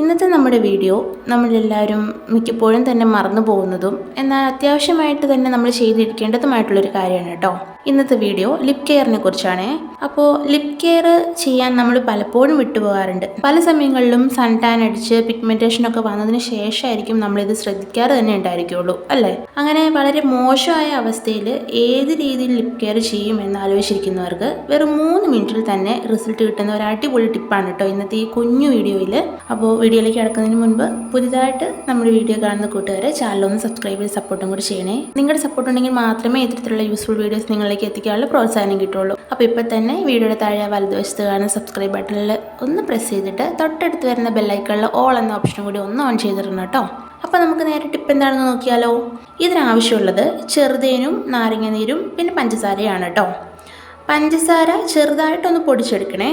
ഇന്നത്തെ നമ്മുടെ വീഡിയോ നമ്മളെല്ലാവരും മിക്കപ്പോഴും തന്നെ മറന്നു പോകുന്നതും എന്നാൽ അത്യാവശ്യമായിട്ട് തന്നെ നമ്മൾ ചെയ്തിരിക്കേണ്ടതുമായിട്ടുള്ളൊരു കാര്യമാണ് കേട്ടോ. ഇന്നത്തെ വീഡിയോ ലിപ് കെയറിനെ കുറിച്ചാണ്. അപ്പോൾ ലിപ് കെയർ ചെയ്യാൻ നമ്മൾ പലപ്പോഴും വിട്ടുപോകാറുണ്ട്. പല സമയങ്ങളിലും സൺ ടാൻ അടിച്ച് പിഗ്മെന്റേഷൻ ഒക്കെ വന്നതിന് ശേഷമായിരിക്കും നമ്മളിത് ശ്രദ്ധിക്കാറ് തന്നെ ഉണ്ടായിരിക്കുള്ളൂ അല്ലേ? അങ്ങനെ വളരെ മോശമായ അവസ്ഥയിൽ ഏത് രീതിയിൽ ലിപ് കെയർ ചെയ്യും എന്ന് ആലോചിച്ചിരിക്കുന്നവർക്ക് വെറും മൂന്ന് മിനിറ്റിൽ തന്നെ റിസൾട്ട് കിട്ടുന്ന ഒരു അടിപൊളി ടിപ്പാണ് കേട്ടോ ഇന്നത്തെ ഈ കുഞ്ഞു വീഡിയോയിൽ അപ്പോൾ വീഡിയോയിലേക്ക് കിടക്കുന്നതിന് മുൻപ് പുതിയതായിട്ട് നമ്മുടെ വീഡിയോ കാണുന്ന കൂട്ടുകാരെ ചാനലൊന്ന് സബ്സ്ക്രൈബ് ചെയ്ത് സപ്പോർട്ടും കൂടി ചെയ്യണേ. നിങ്ങളുടെ സപ്പോർട്ട് ഉണ്ടെങ്കിൽ മാത്രമേ ഇത്തരത്തിലുള്ള യൂസ്ഫുൾ വീഡിയോസ് നിങ്ങളിലേക്ക് എത്തിക്കാനുള്ള പ്രോത്സാഹനം കിട്ടുള്ളൂ. അപ്പോൾ ഇപ്പോൾ തന്നെ വീഡിയോയുടെ താഴെ വലതുവശത്ത് കാണുന്ന സബ്സ്ക്രൈബ് ബട്ടണിൽ ഒന്ന് പ്രസ് ചെയ്തിട്ട് തൊട്ടടുത്ത് വരുന്ന ബെല്ലൈക്കണിൽ ഓൾ എന്ന ഓപ്ഷനും കൂടി ഒന്ന് ഓൺ ചെയ്തിടണം കേട്ടോ. അപ്പോൾ നമുക്ക് നേരെ ടിപ്പ് എന്താണെന്ന് നോക്കിയാലോ. ഇതിനാവശ്യമുള്ളത് ചെറുതേനും നാരങ്ങ നീരും പിന്നെ പഞ്ചസാരയാണ് കേട്ടോ. പഞ്ചസാര ചെറുതായിട്ടൊന്ന് പൊടിച്ചെടുക്കണേ.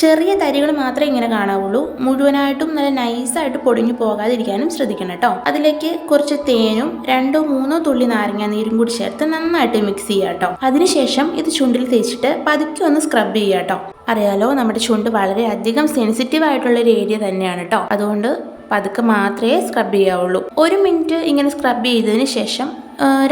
ചെറിയ തരികൾ മാത്രമേ ഇങ്ങനെ കാണാവുള്ളൂ. മുഴുവനായിട്ടും നല്ല നൈസായിട്ട് പൊടിഞ്ഞു പോകാതിരിക്കാനും ശ്രദ്ധിക്കണം കേട്ടോ. അതിലേക്ക് കുറച്ച് തേനും രണ്ടോ മൂന്നോ തുള്ളി നാരങ്ങ നീരും കൂടി ചേർത്ത് നന്നായിട്ട് മിക്സ് ചെയ്യുക കേട്ടോ. അതിനുശേഷം ഇത് ചുണ്ടിൽ തേച്ചിട്ട് പതുക്കെ ഒന്ന് സ്ക്രബ് ചെയ്യുക കേട്ടോ. അറിയാലോ നമ്മുടെ ചുണ്ട് വളരെയധികം സെൻസിറ്റീവ് ആയിട്ടുള്ള ഒരു ഏരിയ തന്നെയാണ് കേട്ടോ. അതുകൊണ്ട് പതുക്കെ മാത്രമേ സ്ക്രബ് ചെയ്യാവുള്ളൂ. ഒരു മിനിറ്റ് ഇങ്ങനെ സ്ക്രബ് ചെയ്തതിന് ശേഷം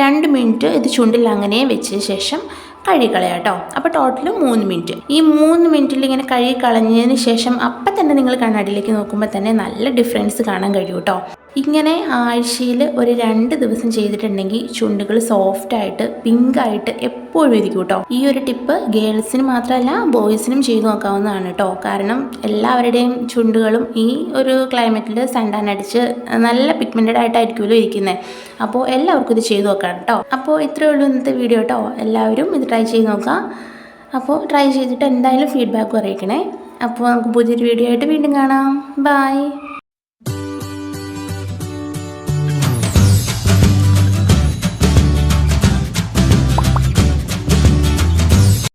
രണ്ട് മിനിറ്റ് ഇത് ചുണ്ടിൽ അങ്ങനെ വെച്ചതിന് ശേഷം കഴുകി കളയാം കേട്ടോ അപ്പോൾ ടോട്ടൽ മൂന്ന് മിനിറ്റ് ഈ മൂന്ന് മിനിറ്റിൽ ഇങ്ങനെ കഴുകി കളഞ്ഞതിന് ശേഷം അപ്പം തന്നെ നിങ്ങൾ കണ്ണാടിയിലേക്ക് നോക്കുമ്പോൾ തന്നെ നല്ല ഡിഫറൻസ് കാണാൻ കഴിയും കേട്ടോ ഇങ്ങനെ ആഴ്ചയിൽ ഒരു രണ്ട് ദിവസം ചെയ്തിട്ടുണ്ടെങ്കിൽ ചുണ്ടുകൾ സോഫ്റ്റ് ആയിട്ട് പിങ്ക് ആയിട്ട് എപ്പോഴും ഇരിക്കും കേട്ടോ ഈ ഒരു ടിപ്പ് ഗേൾസിന് മാത്രമല്ല ബോയ്സിനും ചെയ്തു നോക്കാവുന്നതാണ് കേട്ടോ കാരണം എല്ലാവരുടെയും ചുണ്ടുകളും ഈ ഒരു ക്ലൈമറ്റിൽ സൺടാൻ അടിച്ച് നല്ല പിഗ്മെന്റഡ് ആയിട്ടായിരിക്കുമല്ലോ ഇരിക്കുന്നത് അപ്പോൾ എല്ലാവർക്കും ഇത് ചെയ്തു നോക്കാം കേട്ടോ അപ്പോൾ ഇത്രയേ ഉള്ളൂ ഇന്നത്തെ വീഡിയോ കേട്ടോ എല്ലാവരും ഇത് ട്രൈ ചെയ്ത് നോക്കാം. അപ്പോൾ ട്രൈ ചെയ്തിട്ട് എന്തായാലും ഫീഡ്ബാക്ക് അറിയിക്കണേ. അപ്പോൾ നമുക്ക് പുതിയൊരു വീഡിയോ ആയിട്ട് വീണ്ടും കാണാം. ബായ്